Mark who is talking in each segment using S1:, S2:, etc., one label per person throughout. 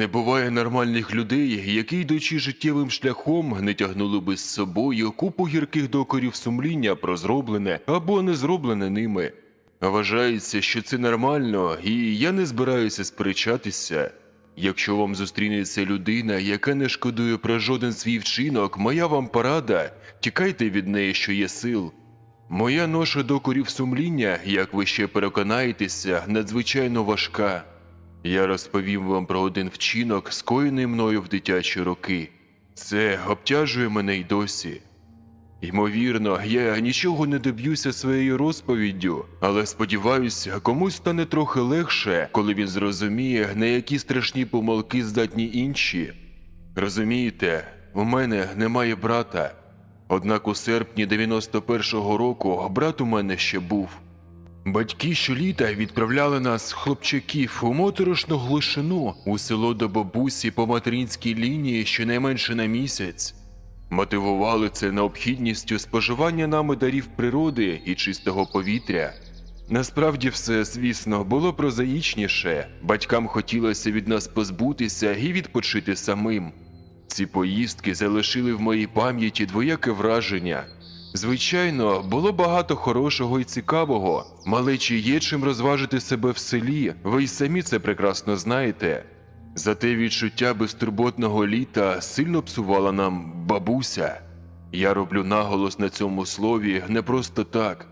S1: Не буває нормальних людей, які, йдучи життєвим шляхом, не тягнули би з собою купу гірких докорів сумління про зроблене або не зроблене ними. Вважається, що це нормально, і я не збираюся сперечатися. Якщо вам зустрінеться людина, яка не шкодує про жоден свій вчинок, моя вам порада, тікайте від неї, що є сил. Моя ноша докорів сумління, як ви ще переконаєтеся, надзвичайно важка. Я розповім вам про один вчинок, скоєний мною в дитячі роки. Це обтяжує мене й досі. Ймовірно, я нічого не доб'юся своєю розповіддю, але сподіваюся, комусь стане трохи легше, коли він зрозуміє, на які страшні помилки здатні інші. Розумієте, у мене немає брата. Однак у серпні 91-го року брат у мене ще був. Батьки щоліта відправляли нас, хлопчаків, у моторошну глушину у село до бабусі по материнській лінії щонайменше на місяць. Мотивували це необхідністю споживання нами дарів природи і чистого повітря. Насправді все, звісно, було прозаїчніше. Батькам хотілося від нас позбутися і відпочити самим. Ці поїздки залишили в моїй пам'яті двояке враження. Звичайно, було багато хорошого і цікавого. Малечі є чим розважити себе в селі, ви й самі це прекрасно знаєте. Зате відчуття безтурботного літа сильно псувала нам бабуся. Я роблю наголос на цьому слові не просто так.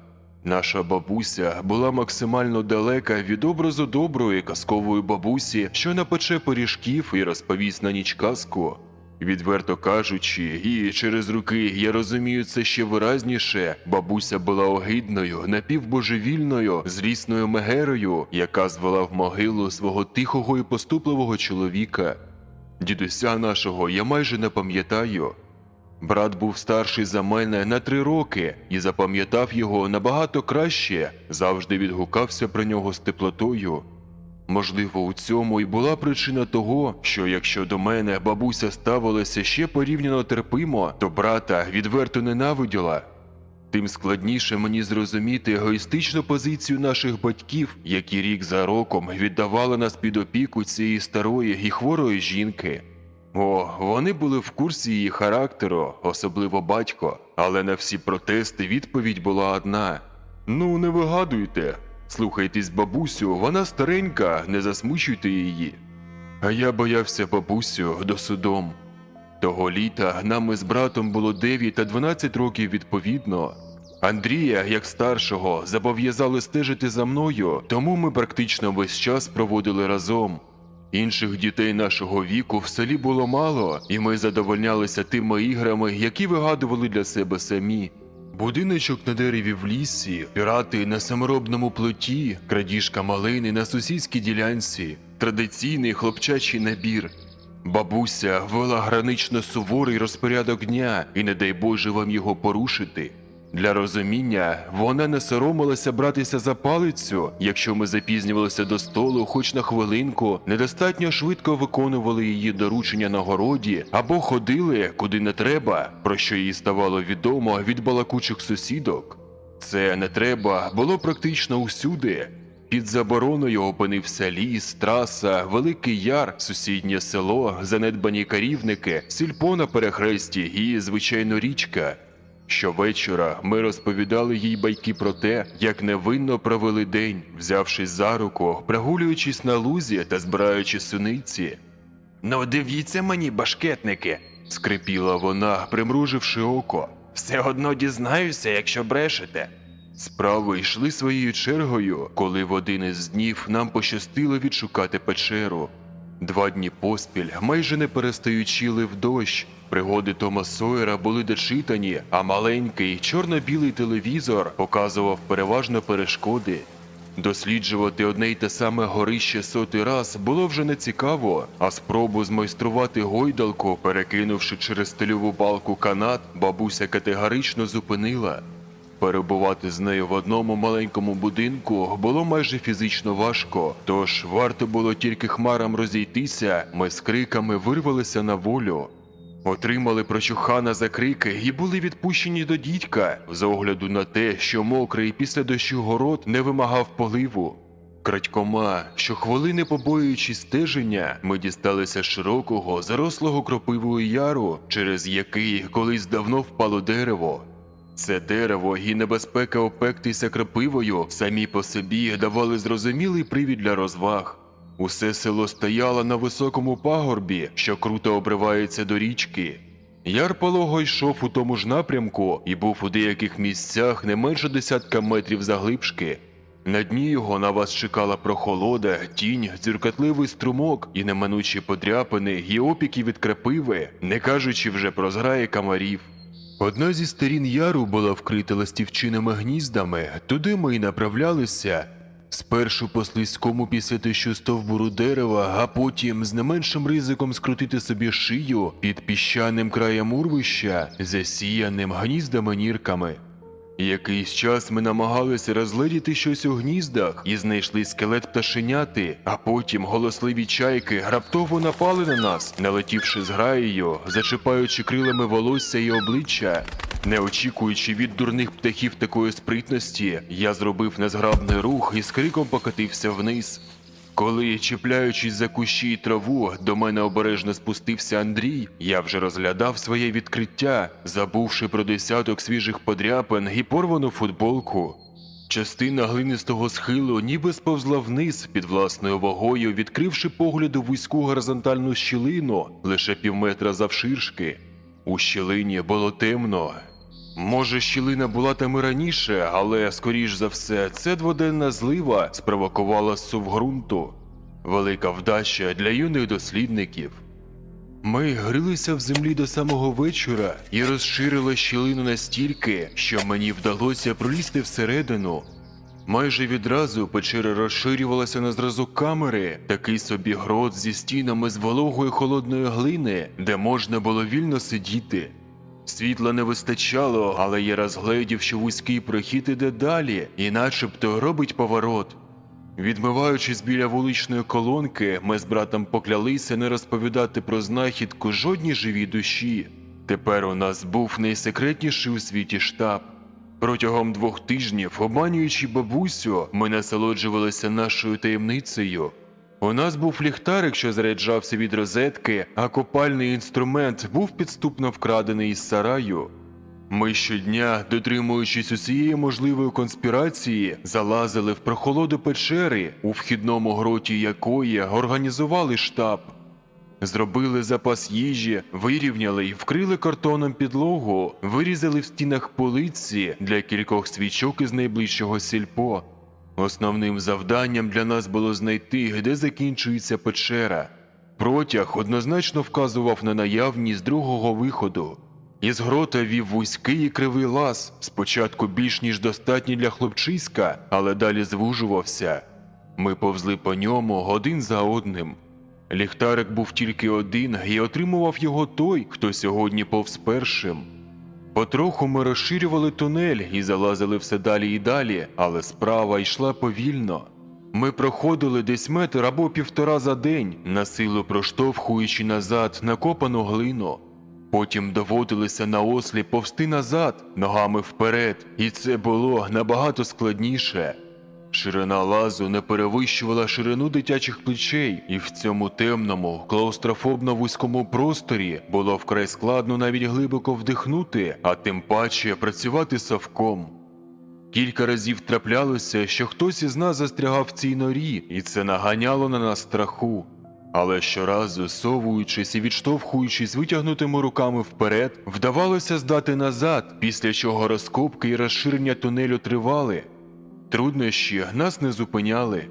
S1: Наша бабуся була максимально далека від образу доброї казкової бабусі, що напече пиріжків і розповість на ніч казку. Відверто кажучи, і через руки я розумію це ще виразніше. Бабуся була огидною, напівбожевільною, злісною мегерою, яка звела в могилу свого тихого і поступливого чоловіка. Дідуся нашого я майже не пам'ятаю. Брат був старший за мене на три роки і запам'ятав його набагато краще, завжди відгукався про нього з теплотою. Можливо, у цьому і була причина того, що якщо до мене бабуся ставилася ще порівняно терпимо, то брата відверто ненавиділа. Тим складніше мені зрозуміти егоїстичну позицію наших батьків, які рік за роком віддавали нас під опіку цієї старої і хворої жінки. О, вони були в курсі її характеру, особливо батько, але на всі протести відповідь була одна: Ну, не вигадуйте, слухайтесь бабусю, вона старенька, не засмучуйте її. А я боявся бабусю до судом. Того літа нам із братом було 9 та 12 років відповідно. Андрія, як старшого, зобов'язали стежити за мною, тому ми практично весь час проводили разом. Інших дітей нашого віку в селі було мало, і ми задовольнялися тими іграми, які вигадували для себе самі. Будиночок на дереві в лісі, пірати на саморобному плоті, крадіжка малини на сусідській ділянці, традиційний хлопчачий набір. Бабуся вела гранично суворий розпорядок дня, і не дай Боже вам його порушити. Для розуміння вона не соромилася братися за палицю, якщо ми запізнювалися до столу хоч на хвилинку, недостатньо швидко виконували її доручення на городі або ходили куди не треба, про що їй ставало відомо від балакучих сусідок. Це не треба було практично усюди. Під забороною опинився ліс, траса, Великий Яр, сусіднє село, занедбані карівники, сільпо на перехресті і, звичайно, річка. Щовечора ми розповідали їй байки про те, як невинно провели день, взявшись за руку, прогулюючись на лузі та збираючи суниці. Ну, дивіться мені, башкетники, скрипіла вона, примруживши око. Все одно дізнаюся, якщо брешете. Справи йшли своєю чергою, коли в один із днів нам пощастило відшукати печеру. Два дні поспіль, майже не перестаючи лив дощ. Пригоди Тома Сойера були дочитані, а маленький чорно-білий телевізор показував переважно перешкоди. Досліджувати одне й те саме горище сотий раз було вже не цікаво, а спробу змайструвати гойдалку, перекинувши через стильову балку канат, бабуся категорично зупинила. Перебувати з нею в одному маленькому будинку було майже фізично важко, тож варто було тільки хмарам розійтися, ми з криками вирвалися на волю. Отримали прочухана за крики і були відпущені до дідька, з огляду на те, що мокрий після дощу город не вимагав поливу. Крадькома, що хвилини побоюючи стеження, ми дісталися широкого, зарослого кропивою яру, через який колись давно впало дерево. Це дерево і небезпека опектися крапивою самі по собі давали зрозумілий привід для розваг. Усе село стояло на високому пагорбі, що круто обривається до річки. Яр полого йшов у тому ж напрямку і був у деяких місцях не менше десятка метрів заглибшки. На дні його на вас чекала прохолода, тінь, дзюркатливий струмок і неминучі подряпини і опіки від крапиви, не кажучи вже про зграї камарів. Одна зі сторін яру була вкрита ластівчиними гніздами, туди ми й направлялися. Спершу по слизькому після стовбуру дерева, а потім з не меншим ризиком скрутити собі шию під піщаним краєм урвища, засіяним гніздами нірками. Якийсь час ми намагалися розгледіти щось у гніздах і знайшли скелет пташеняти, а потім голосливі чайки раптово напали на нас, налетівши з граєю, зачіпаючи крилами волосся і обличчя. Не очікуючи від дурних птахів такої спритності, я зробив незграбний рух і з криком покотився вниз. Коли, чіпляючись за кущі й траву, до мене обережно спустився Андрій, я вже розглядав своє відкриття, забувши про десяток свіжих подряпин і порвану футболку. Частина глинистого схилу ніби сповзла вниз під власною вагою, відкривши погляду вузьку горизонтальну щілину лише півметра завширшки. У щілині було темно. Може, щілина була там і раніше, але, скоріш за все, це дводенна злива спровокувала сув ґрунту. Велика вдача для юних дослідників. Ми грилися в землі до самого вечора і розширили щілину настільки, що мені вдалося пролізти всередину. Майже відразу печера розширювалася на зразок камери, такий собі грот зі стінами з вологої холодної глини, де можна було вільно сидіти. Світла не вистачало, але я розгледів, що вузький прохід іде далі, і начебто робить поворот. Відмиваючись біля вуличної колонки, ми з братом поклялися не розповідати про знахідку жодній живій душі. Тепер у нас був найсекретніший у світі штаб. Протягом двох тижнів, обманюючи бабусю, ми насолоджувалися нашою таємницею. У нас був ліхтарик, що заряджався від розетки, а копальний інструмент був підступно вкрадений із сараю. Ми щодня, дотримуючись усієї можливої конспірації, залазили в прохолоду печери, у вхідному гроті якої організували штаб. Зробили запас їжі, вирівняли і вкрили картоном підлогу, вирізали в стінах полиці для кількох свічок із найближчого сільпо. Основним завданням для нас було знайти, де закінчується печера. Протяг однозначно вказував на наявність другого виходу. Із грота вів вузький і кривий лаз, спочатку більш ніж достатній для хлопчиська, але далі звужувався. Ми повзли по ньому один за одним. Ліхтарик був тільки один, і отримував його той, хто сьогодні повз першим. Потроху ми розширювали тунель і залазили все далі і далі, але справа йшла повільно. Ми проходили десь метр або півтора за день, насилу проштовхуючи назад накопану глину. Потім доводилося на ослі повсти назад, ногами вперед, і це було набагато складніше. Ширина лазу не перевищувала ширину дитячих плечей, і в цьому темному, клаустрофобно вузькому просторі було вкрай складно навіть глибоко вдихнути, а тим паче працювати совком. Кілька разів траплялося, що хтось із нас застрягав в цій норі, і це наганяло на нас страху. Але щоразу, совуючись і відштовхуючись витягнутими руками вперед, вдавалося здати назад, після чого розкопки і розширення тунелю тривали. Труднощі нас не зупиняли.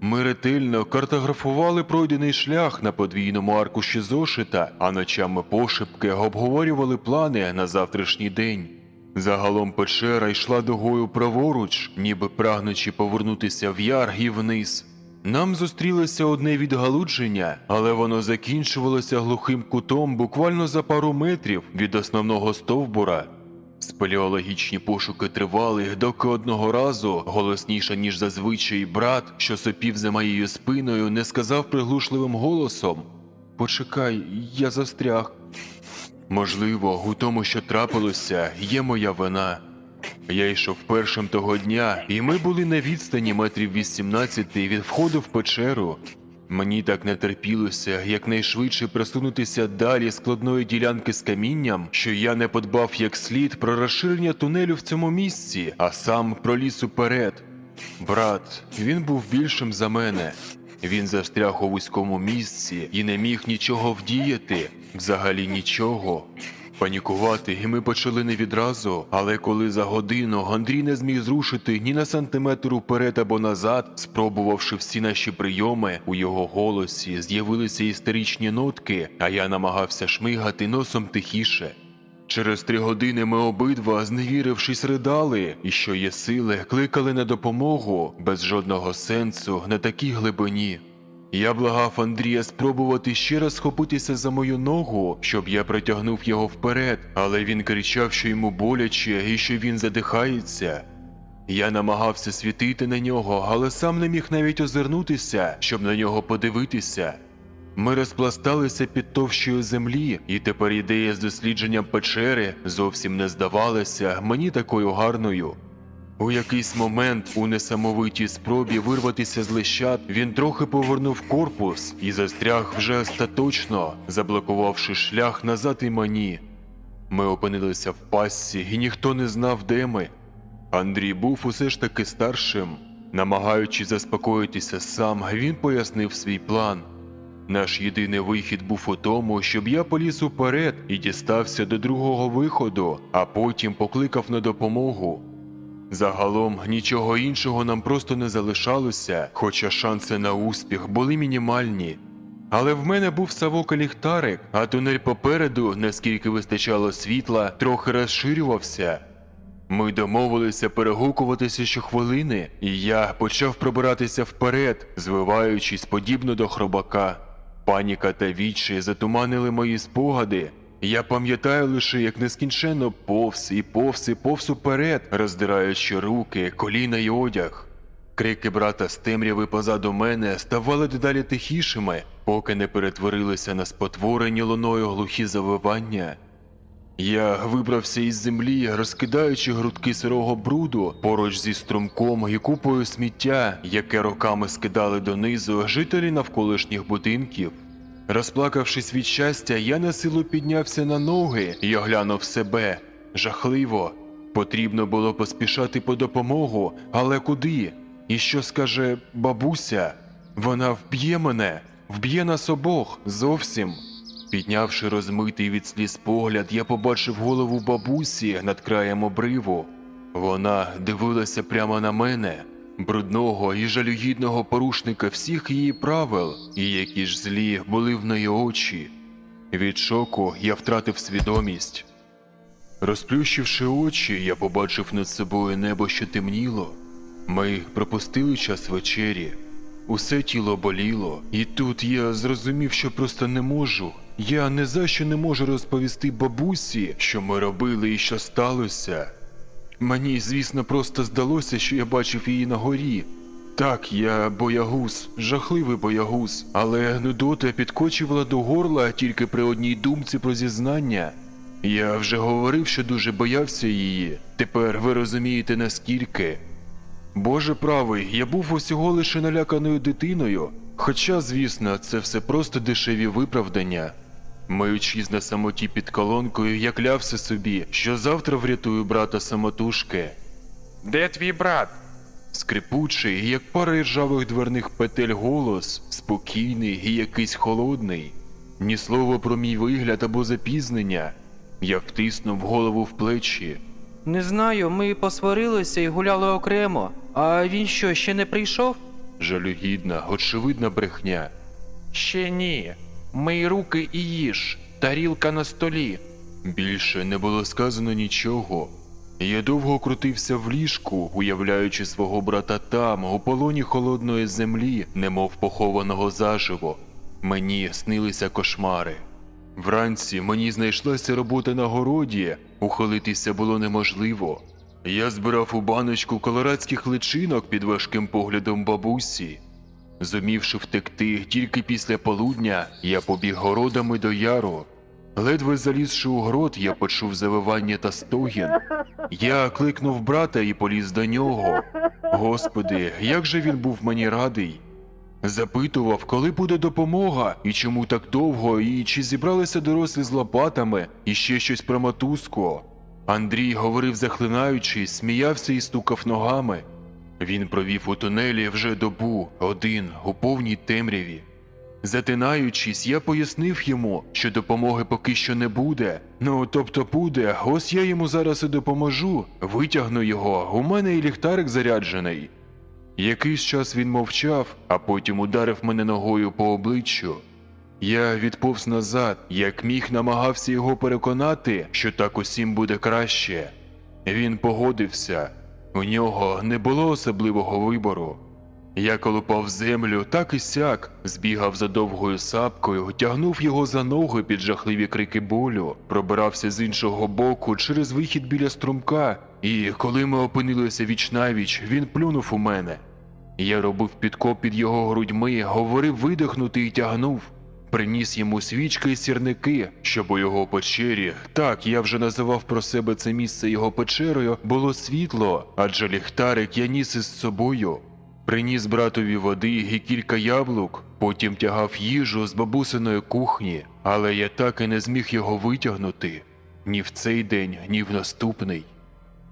S1: Ми ретельно картографували пройдений шлях на подвійному аркуші зошита, а ночами пошепки обговорювали плани на завтрашній день. Загалом печера йшла догою праворуч, ніби прагнучи повернутися в яр і вниз. Нам зустрілося одне відгалудження, але воно закінчувалося глухим кутом буквально за пару метрів від основного стовбура. Спелеологічні пошуки тривали, доки одного разу, голосніше ніж зазвичай, брат, що сопів за моєю спиною, не сказав приглушливим голосом: Почекай, я застряг. Можливо, у тому, що трапилося, є моя вина. Я йшов першим того дня, і ми були на відстані метрів 18 від входу в печеру. Мені так не терпілося якнайшвидше просунутися далі складної ділянки з камінням, що я не подбав як слід про розширення тунелю в цьому місці, а сам проліз уперед. Брат, він був більшим за мене. Він застряг у вузькому місці і не міг нічого вдіяти, взагалі нічого. Панікувати і ми почали не відразу, але коли за годину Андрій не зміг зрушити ні на сантиметр уперед або назад, спробувавши всі наші прийоми, у його голосі з'явилися істеричні нотки, а я намагався шмигати носом тихіше. Через три години ми обидва, зневірившись, ридали, і що є сили, кликали на допомогу без жодного сенсу на такій глибині. Я благав Андрія спробувати ще раз схопитися за мою ногу, щоб я притягнув його вперед, але він кричав, що йому боляче і що він задихається. Я намагався світити на нього, але сам не міг навіть озирнутися, щоб на нього подивитися. Ми розпласталися під товщою землі, і тепер ідея з дослідженням печери зовсім не здавалася мені такою гарною. У якийсь момент, у несамовитій спробі вирватися з лещат, він трохи повернув корпус і застряг вже остаточно, заблокувавши шлях назад і мені. Ми опинилися в пастці, і ніхто не знав, де ми. Андрій був усе ж таки старшим. Намагаючись заспокоїтися сам, він пояснив свій план. Наш єдиний вихід був у тому, щоб я поліз уперед і дістався до другого виходу, а потім покликав на допомогу. Загалом нічого іншого нам просто не залишалося, хоча шанси на успіх були мінімальні. Але в мене був савок і ліхтарик, а тунель попереду, наскільки вистачало світла, трохи розширювався. Ми домовилися перегукуватися щохвилини, і я почав пробиратися вперед, звиваючись подібно до хробака. Паніка та відчай затуманили мої спогади. Я пам'ятаю лише, як нескінченно повз і повз і повз уперед, роздираючи руки, коліна й одяг. Крики брата з темряви позаду мене ставали дедалі тихішими, поки не перетворилися на спотворені луною глухі завивання. Я вибрався із землі, розкидаючи грудки сирого бруду поруч зі струмком і купою сміття, яке роками скидали донизу жителі навколишніх будинків. Розплакавшись від щастя, я на силу піднявся на ноги і оглянув себе. Жахливо. Потрібно було поспішати по допомогу, але куди? І що скаже бабуся? Вона вб'є мене, вб'є нас обох зовсім. Піднявши розмитий від сліз погляд, я побачив голову бабусі над краєм обриву. Вона дивилася прямо на мене, брудного і жалюгідного порушника всіх її правил, і які ж злі були в неї очі. Від шоку я втратив свідомість. Розплющивши очі, я побачив над собою небо, що темніло. Ми пропустили час вечері. Усе тіло боліло, і тут я зрозумів, що просто не можу. Я не за що не можу розповісти бабусі, що ми робили і що сталося. Мені, звісно, просто здалося, що я бачив її на горі. Так, я боягуз, жахливий боягуз, але нудота підкочувала до горла тільки при одній думці про зізнання. Я вже говорив, що дуже боявся її. Тепер ви розумієте наскільки. Боже правий, я був усього лише наляканою дитиною, хоча, звісно, це все просто дешеві виправдання. Маючись на самоті під колонкою, я клявся собі, що завтра врятую брата самотужки.
S2: Де твій брат?
S1: Скрипучий, як пара іржавих дверних петель голос, спокійний і якийсь холодний. Ні слова про мій вигляд або запізнення. Я втиснув голову в плечі.
S3: Не знаю, ми посварилися і гуляли окремо. А він що, ще не прийшов?
S1: Жалюгідна, очевидна брехня.
S2: Ще ні. Мий руки і їж. Тарілка на столі.
S1: Більше не було сказано нічого. Я довго крутився в ліжку, уявляючи свого брата там, у полоні холодної землі, немов похованого заживо. Мені снилися кошмари. Вранці мені знайшлася робота на городі, ухилитися було неможливо. Я збирав у баночку колорадських личинок під важким поглядом бабусі. Зумівши втекти тільки після полудня, я побіг городами до яру. Ледве залізши у грот, я почув завивання та стогін. Я кликнув брата і поліз до нього. Господи, як же він був мені радий. Запитував, коли буде допомога, і чому так довго, і чи зібралися дорослі з лопатами, і ще щось про мотузку. Андрій говорив захлинаючись, сміявся і стукав ногами. Він провів у тунелі вже добу, один, у повній темряві. Затинаючись, я пояснив йому, що допомоги поки що не буде. Ну, тобто буде, ось я йому зараз і допоможу, витягну його, у мене і ліхтарик заряджений. Якийсь час він мовчав, а потім ударив мене ногою по обличчю. Я відповз назад, як міг намагався його переконати, що так усім буде краще. Він погодився, у нього не було особливого вибору. Я колупав землю так і сяк, збігав за довгою сапкою, тягнув його за ноги під жахливі крики болю, пробирався з іншого боку через вихід біля струмка, і коли ми опинилися вічнавіч, він плюнув у мене. Я робив підкоп під його грудьми, говорив видихнути і тягнув. Приніс йому свічки і сірники, щоб у його печері, так я вже називав про себе це місце його печерою, було світло, адже ліхтарик я ніс із собою. Приніс братові води і кілька яблук, потім тягав їжу з бабусиної кухні, але я так і не зміг його витягнути ні в цей день, ні в наступний.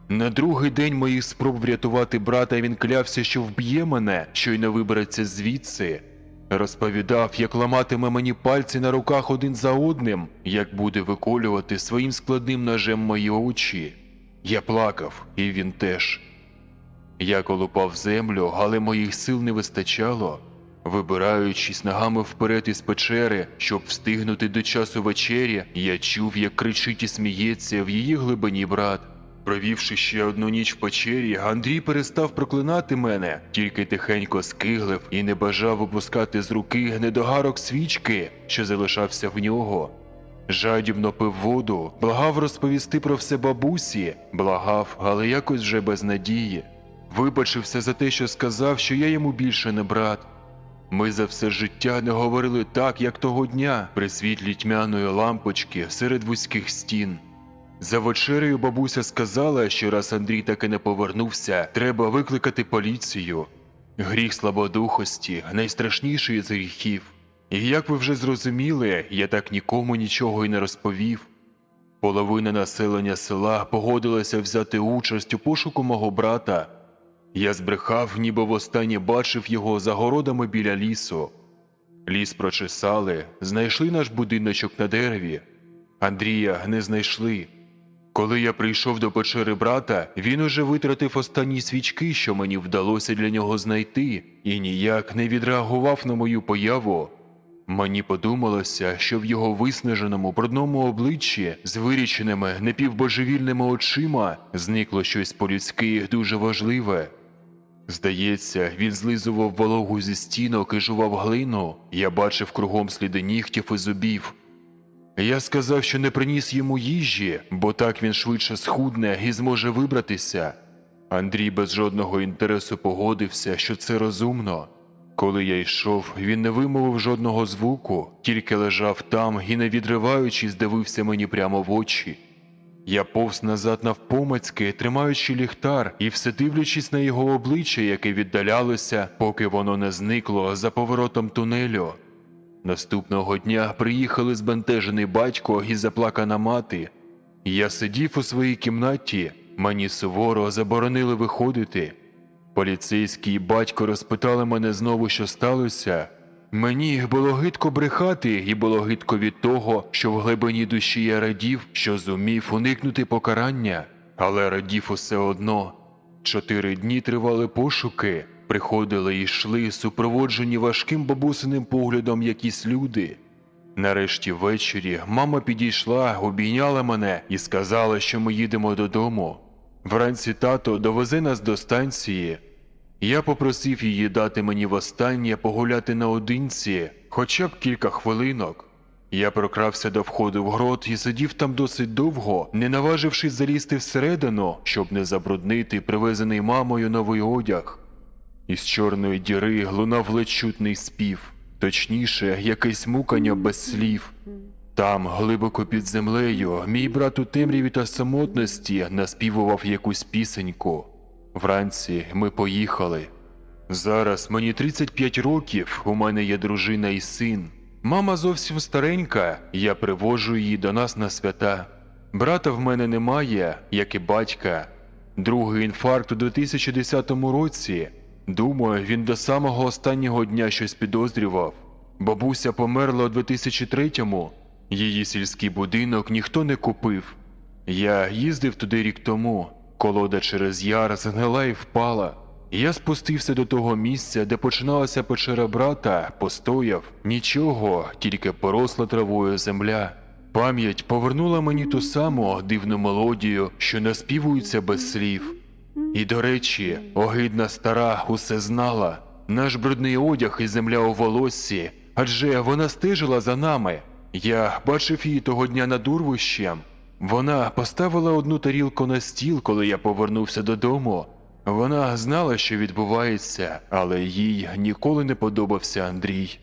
S1: На другий день моїх спроб врятувати брата він клявся, що вб'є мене, щойно вибереться звідси. Розповідав, як ламатиме мені пальці на руках один за одним, як буде виколювати своїм складним ножем мої очі. Я плакав, і він теж. Я колупав землю, але моїх сил не вистачало. Вибираючись ногами вперед із печери, щоб встигнути до часу вечері, я чув, як кричить і сміється в її глибині брат. Провівши ще одну ніч в печері, Андрій перестав проклинати мене, тільки тихенько скиглив і не бажав опускати з руки недогарок свічки, що залишався в нього. Жадібно пив воду, благав розповісти про все бабусі, благав, але якось вже без надії. Вибачився за те, що сказав, що я йому більше не брат. Ми за все життя не говорили так, як того дня, при світлі тьмяної лампочки серед вузьких стін. За вечерею бабуся сказала, що раз Андрій таки не повернувся, треба викликати поліцію. Гріх слабодухості найстрашніший з гріхів. І як ви вже зрозуміли, я так нікому нічого й не розповів. Половина населення села погодилася взяти участь у пошуку мого брата. Я збрехав, ніби востаннє бачив його за городами біля лісу. Ліс прочесали, знайшли наш будиночок на дереві. Андрія не знайшли. Коли я прийшов до печери брата, він уже витратив останні свічки, що мені вдалося для нього знайти, і ніяк не відреагував на мою появу. Мені подумалося, що в його виснаженому брудному обличчі з виріченими непівбожевільними очима зникло щось по-людськи дуже важливе. Здається, він злизував вологу зі стінок і жував глину. Я бачив кругом сліди нігтів і зубів. Я сказав, що не приніс йому їжі, бо так він швидше схудне і зможе вибратися. Андрій без жодного інтересу погодився, що це розумно. Коли я йшов, він не вимовив жодного звуку, тільки лежав там і, не відриваючись, дивився мені прямо в очі. Я повз назад навпомацьки, тримаючи ліхтар і все дивлячись на його обличчя, яке віддалялося, поки воно не зникло за поворотом тунелю. Наступного дня приїхали збентежений батько і заплакана мати. Я сидів у своїй кімнаті, мені суворо заборонили виходити. Поліцейський і батько розпитали мене знову, що сталося. Мені було гидко брехати, і було гидко від того, що в глибині душі я радів, що зумів уникнути покарання, але радів усе одно. Чотири дні тривали пошуки, приходили і йшли, супроводжені важким бабусиним поглядом якісь люди. Нарешті ввечері мама підійшла, обійняла мене і сказала, що ми їдемо додому. Вранці тато довезе нас до станції. Я попросив її дати мені востаннє погуляти наодинці, хоча б кілька хвилинок. Я прокрався до входу в грот і сидів там досить довго, не наважившись залізти всередину, щоб не забруднити привезений мамою новий одяг. Із чорної діри лунав ледь чутний спів, точніше, якесь мукання без слів. Там, глибоко під землею, мій брат у темряві та самотності наспівував якусь пісеньку. Вранці ми поїхали. Зараз мені 35 років, у мене є дружина і син. Мама зовсім старенька, я привожу її до нас на свята. Брата в мене немає, як і батька. Другий інфаркт у 2010 році. Думаю, він до самого останнього дня щось підозрював. Бабуся померла у 2003-му. Її сільський будинок ніхто не купив. Я їздив туди рік тому. Колода через яр згнила і впала. Я спустився до того місця, де починалася печера брата, постояв. Нічого, тільки поросла травою земля. Пам'ять повернула мені ту саму дивну мелодію, що наспівується без слів. І до речі, огидна стара усе знала. Наш брудний одяг і земля у волоссі, адже вона стежила за нами. Я бачив її того дня над урвищем. Вона поставила одну тарілку на стіл, коли я повернувся додому. Вона знала, що відбувається, але їй ніколи не подобався Андрій.